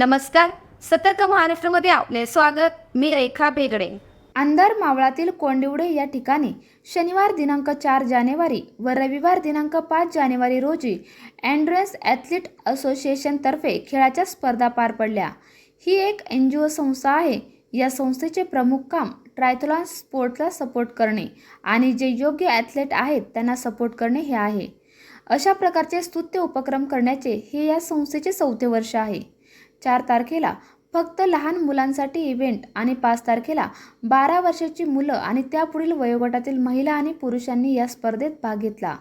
नमस्कार. सतर्क महाराष्ट्रामध्ये आपले स्वागत. मी रेखा बेगडे. अंधार मावळातील कोंडिवडे या ठिकाणी शनिवार दिनांक चार जानेवारी व रविवार दिनांक पाच जानेवारी रोजी अँड्रन्स ॲथलीट असोसिएशनतर्फे खेळाच्या स्पर्धा पार पडल्या. ही एक एन जी ओ संस्था आहे. या संस्थेचे प्रमुख काम ट्रायथलॉन स्पोर्टला सपोर्ट करणे आणि जे योग्य ॲथलेट आहेत त्यांना सपोर्ट करणे हे आहे. अशा प्रकारचे स्तुत्य उपक्रम करण्याचे हे या संस्थेचे चौथे वर्ष आहे. चार तारखेला. फक्त लहान मुलांसाठी इव्हेंट आणि पाच तारखेला बारा वर्षाची मुलं आणि त्यापुढील वयोगटातील महिला आणि पुरुषांनी या स्पर्धेत भाग घेतला.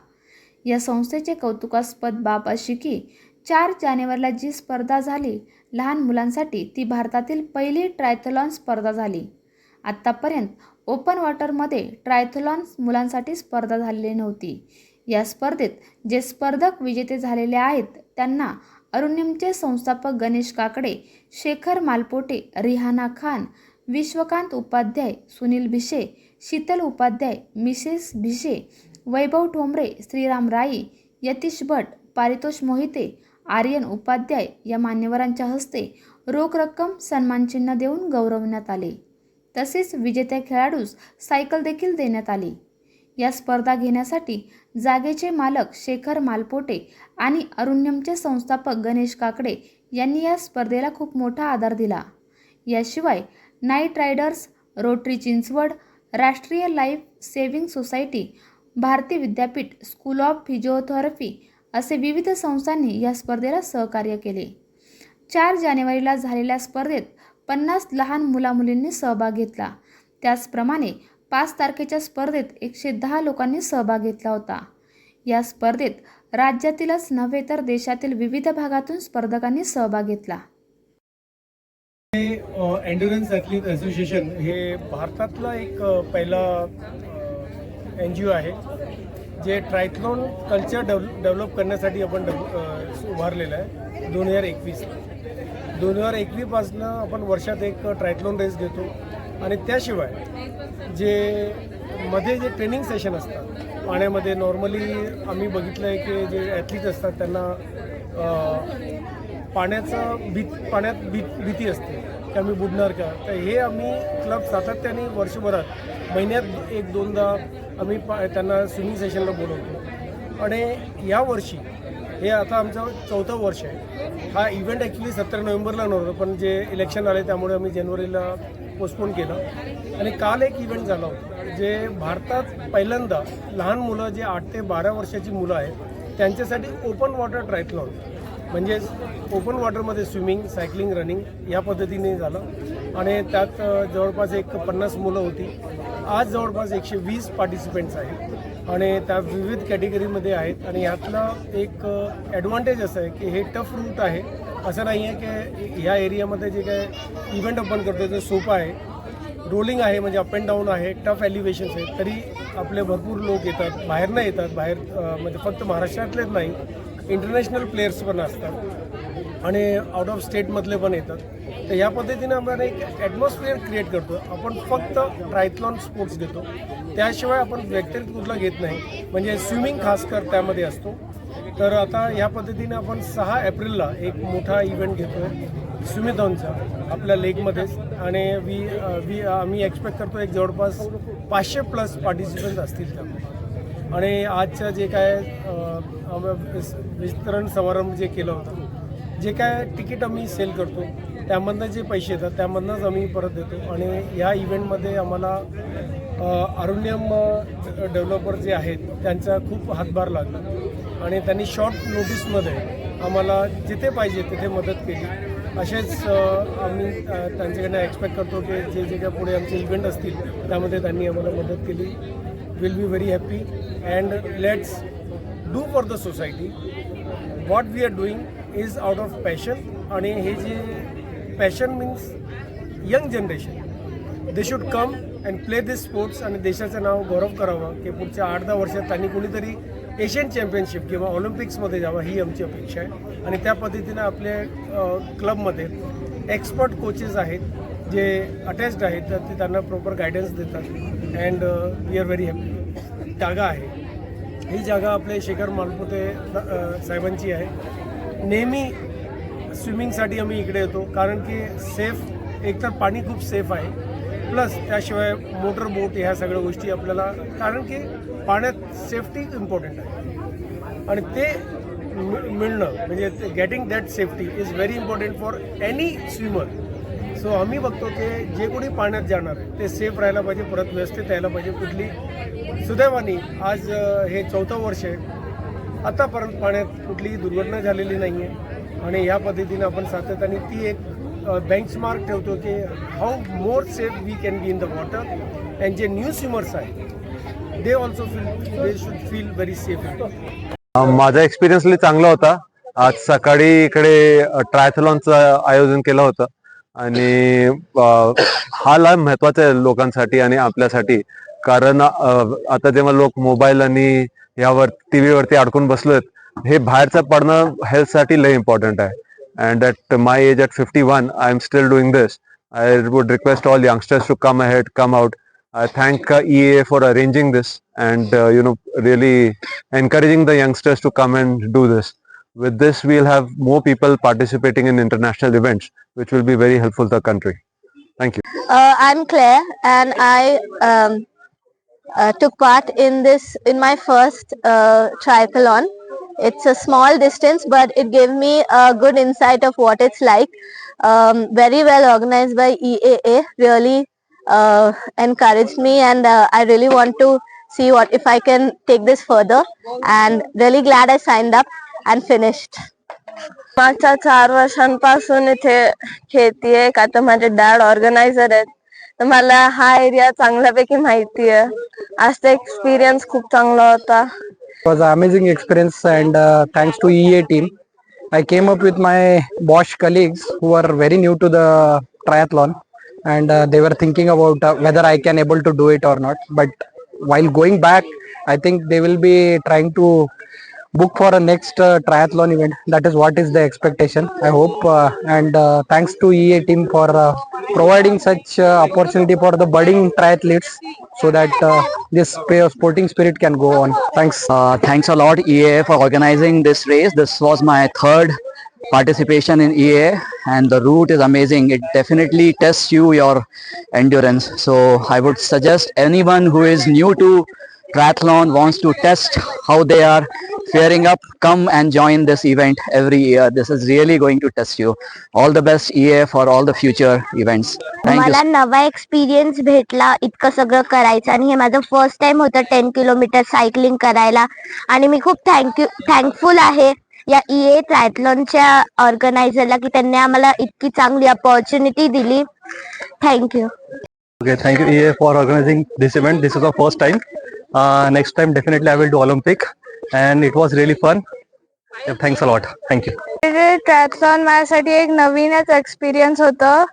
या संस्थेचे कौतुकास्पद बाब अशी की चार जानेवारीला जी स्पर्धा झाली लहान मुलांसाठी ती भारतातील पहिली ट्रायथलॉन स्पर्धा झाली. आत्तापर्यंत ओपन वॉटरमध्ये ट्रायथलॉन मुलांसाठी स्पर्धा झालेली नव्हती. या स्पर्धेत जे स्पर्धक विजेते झालेले आहेत त्यांना अरुण्यमचे संस्थापक गणेश काकडे शेखर मालपोटे रिहाना खान विश्वकांत उपाध्याय सुनील भिशे शीतल उपाध्याय मिसेस भिशे वैभव ठोंबरे श्रीराम राई यतीश भट पारितोष मोहिते आर्यन उपाध्याय या मान्यवरांच्या हस्ते रोख रक्कम सन्मानचिन्ह देऊन गौरवण्यात आले. तसेच विजेत्या खेळाडूस सायकल देखील देण्यात आली. या स्पर्धा घेण्यासाठी जागेचे मालक शेखर मालपोटे आणि अरुण्यमचे संस्थापक गणेश काकडे यांनी या स्पर्धेला खूप मोठा आधार दिला. याशिवाय नाईट रायडर्स रोटरी चिंचवड राष्ट्रीय life saving society Bharati Vidyapeeth school of physiotherapy असे विविध संस्थांनी या स्पर्धेला सहकार्य केले. चार जानेवारीला झालेल्या स्पर्धेत पन्नास लहान मुलामुलींनी सहभाग घेतला. त्याचप्रमाणे पाच तारखेच्या स्पर्धेत एकशे दहा लोकांनी सहभाग घेतला होता. या स्पर्धेत राज्यातीलच नव्हे तर देशातील विविध भागातून स्पर्धकांनी सहभाग घेतला. हे ॲथलीट असोसिएशन हे भारतातला एक पहिला एन जी ओ आहे जे ट्रायथलॉन कल्चर डेव्ह डेव्हलप करण्यासाठी आपण उभारलेलं आहे दोन हजार एकवीस दोन हजार एकवीसपासनं आपण वर्षात एक ट्रायथलॉन रेस घेतो. आणि त्याशिवाय जे मध्ये जे ट्रेनिंग सेशन असतात पाण्यामध्ये नॉर्मली आम्ही बघितलं आहे की जे ॲथलीट असतात त्यांना पाण्याचं भीत पाण्यात भीत भीती असते. की आम्ही बुडणार का? तर हे आम्ही क्लब सातत्याने वर्षभरात महिन्यात एक दोनदा आम्ही पा त्यांना स्विमिंग सेशनला बोलवतो. आणि यावर्षी हे आता आमचं चौथं वर्ष आहे. हा इव्हेंट ॲक्च्युली सत्तर नोव्हेंबरला नव्हतं पण जे इलेक्शन आले त्यामुळे आम्ही जानेवारीला पोस्टपोन केलं. आणि काल एक इव्हेंट झाला होता जे भारतात पहिल्यांदा लहान मुलं जे आठ ते बारा वर्षाची मुलं आहेत त्यांच्यासाठी ओपन वॉटर ट्रायथलॉन म्हणजेच ओपन वॉटरमध्ये स्विमिंग सायकलिंग रनिंग या पद्धतीने झालं. आणि त्यात जवळपास एक पन्नास मुलं होती. आज जवळपास एकशे वीस पार्टिसिपेंट्स आहेत. आणि त्या विविध कॅटेगरीमध्ये आहेत. आणि यातला एक ॲडव्हान्टेज असं आहे की हे टफ रूट आहे. असं नाही आहे की ह्या एरियामध्ये जे काय इव्हेंट आपण करतो ते सोपं आहे रोलिंग आहे म्हणजे अप अँड डाऊन आहे टफ एलिव्हेशन्स आहेत तरी आपले भरपूर लोक येतात बाहेरनं येतात बाहेर म्हणजे फक्त महाराष्ट्रातलेच नाही इंटरनॅशनल प्लेयर्स पण असतात आणि आउट ऑफ स्टेटमधले पण येतात. तर या पद्धतीने आपण एक ॲटमॉस्फिअर क्रिएट करतो. आपण फक्त ट्रायथलॉन स्पोर्ट्स घेतो त्याशिवाय आपण व्यक्तिगत कुठला घेत नाही. म्हणजे स्विमिंग खास कर त्यामध्ये असतो. तर आता या पद्धतीने आपण सहा एप्रिलला एक मोठा इव्हेंट घेतो आहे स्विमिथॉनचा आपल्या लेकमध्येच आणि वी वी आम्ही एक्सपेक्ट करतो एक जवळपास पाचशे प्लस पार्टिसिपंट असतील त्यामध्ये. आणि आजचं जे काय अ, वितरण समारंभ जे केलं होतं जे काय तिकीट आम्ही सेल करतो त्यामधनं जे पैसे येतात त्यामधनंच आम्ही परत देतो. आणि या इव्हेंटमध्ये आम्हाला अरुण्यम डेव्हलपर जे आहेत त्यांचा खूप हातभार लागला. आणि त्यांनी शॉर्ट नोटीसमध्ये आम्हाला जिथे पाहिजे तिथे मदत केली. असेच आम्ही त्यांच्याकडनं एक्सपेक्ट करतो की जे जे काय पुढे आमचे इव्हेंट असतील त्यामध्ये त्यांनी आम्हाला मदत केली. Will be very happy and let's do for the society what we are doing is out of passion आणि हे जे passion means young generation they should come and play this sports आणि देशाचं नाव गौरव करावं की पुढच्या आठ दहा वर्षात त्यांनी कुणीतरी एशियन चॅम्पियनशिप किंवा ऑलिम्पिक्समध्ये जावं ही आमची अपेक्षा आहे. आणि त्या पद्धतीनं आपले क्लबमध्ये एक्सपर्ट कोचेस आहेत जे अटॅच्ड आहेत तर ते त्यांना प्रॉपर गायडन्स देतात. And we are very happy जागा आहे. ही जागा आपले शेखर मालपुते साहेबांची आहे. नेहमी स्विमिंगसाठी आम्ही इकडे येतो कारण की सेफ एकतर पाणी खूप सेफ आहे. प्लस त्याशिवाय मोटर बोट ह्या सगळ्या गोष्टी आपल्याला कारण की पाण्यात सेफ्टी इम्पॉर्टंट आहे. आणि ते मिळणं म्हणजे getting that safety is very important for any swimmer so आम्ही बघतो की जे कोणी पाण्यात जाणार आहे ते सेफ राहायला पाहिजे परत व्यवस्थित यायला पाहिजे. कुठली सुदैवानी आज हे चौथं वर्ष आहे. आतापर्यंत पाण्यात कुठलीही दुर्घटना झालेली नाही आहे आणि या पद्धतीने आपण सातत्याने ती एक बेंचमार्क ठेवतो की how more safe we can be in the water and जे न्यू स्विमर्स आहेत they also feel they should feel very safe माझा एक्सपिरियन्स लय चांगला होता. आज सकाळी इकडे ट्रायथलॉनचं आयोजन केलं होतं. आणि हा लाभ महत्त्वाचा आहे लोकांसाठी आणि आपल्यासाठी. कारण आता जेव्हा लोक मोबाईल आणि यावर टीव्ही वरती अडकून बसलोत हे बाहेरचं पडणं हेल्थसाठी लय इम्पॉर्टंट आहे. and at my age at 51 i am still doing this. I would request all youngsters to come ahead come out. I thank uh, for arranging this and uh, you know really encouraging the youngsters to come and do this. With this we'll have more people participating in international events which will be very helpful to the country. Thank you. Uh, i'm claire and i um, uh, took part in this in my first uh, triathlon. It's a small distance, but it gave me a good insight of what it's like. Um, very well organized by EAA. Really uh, encouraged me, and uh, I really want to see what if I can take this further. And really glad I signed up and finished. मागच्या चार वर्षांपासून इथे खेळतीये का तर माझे dad organiser आहेत तर मला हा एरिया चांगल्यापैकी माहिती आहे आजचा एक्सपिरियन्स खूप चांगला होता It was an amazing experience and uh, thanks to EA team. I came up with my Bosch colleagues who are very new to the triathlon and uh, they were thinking about uh, whether I can able to do it or not. But while going back, I think they will be trying to book for a next uh, triathlon event. That is what is the expectation. I hope uh, and uh, thanks to EA team for uh, providing such uh, opportunity for the budding triathletes so that uh, this sp- sporting spirit can go on. Thanks. Uh, thanks a lot EA for organizing this race. This was my third participation in EA and the route is amazing. It definitely tests you your endurance. So I would suggest anyone who is new to triathlon wants to test how they are faring up come and join this event every year. This is really going to test you. All the best EA for all the future events. Thank you. मला नवा experience भेटला इतकं सगळं करायचं आणि हे माझं first time होतं टेन किलोमीटर सायकलिंग करायला आणि मी खूप थँक्यू थँकफुल आहे या E ई ए ट्रायथलॉनच्या ऑर्गनायझरला की त्यांनी आम्हाला इतकी चांगली अपॉर्च्युनिटी दिली thank you Okay, thank you EA for organizing this event. This is the first time. Uh, next time, definitely I will do Olympic, and it was really fun. Yeah, thanks a lot. Thank you. Triathlon माझ्यासाठी एक नवीनच experience होतं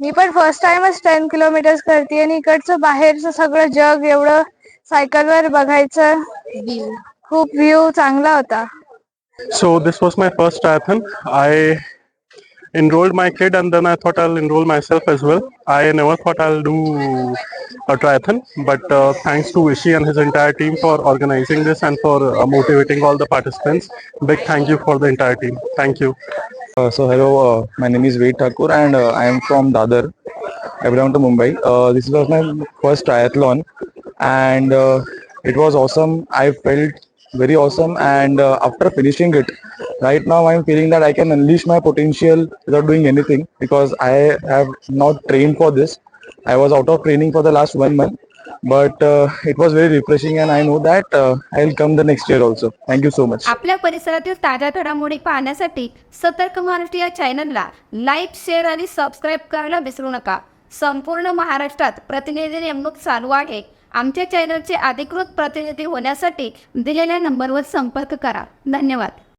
मी पण first टाइमच ten kilometres करते आणि इकडचं बाहेरचं सगळं जग एवढं सायकलवर बघायचं खूप व्ह्यू चांगला होता So this was my first triathlon. I enrolled my kid and then I thought I'll enroll myself as well. I never thought I'll do a triathlon, but uh, thanks to Ishi and his entire team for organizing this and for uh, motivating all the participants. Big thank you for the entire team. Thank you. Uh, so hello, uh, my name is Ved Thakur and uh, I am from Dadar. I belong to Mumbai. Uh, this was my first triathlon and uh, it was awesome. I felt very awesome and uh, after finishing it, right now I'm feeling that I can unleash my potential without doing anything because I have not trained for this. I was out of training for the last one month. But uh, it was very refreshing and I know that uh, I'll come the next year also. Thank you so much. आपल्या परिसरातील ताज्या घडामोडी पाहण्यासाठी सतर्क महाराष्ट्र या चॅनलला like share आणि subscribe करायला विसरू नका संपूर्ण महाराष्ट्रात प्रतिनिधी नेमणूक चालू आहे आमच्या चॅनलचे अधिकृत प्रतिनिधी होण्यासाठी दिलेल्या नंबरवर संपर्क करा धन्यवाद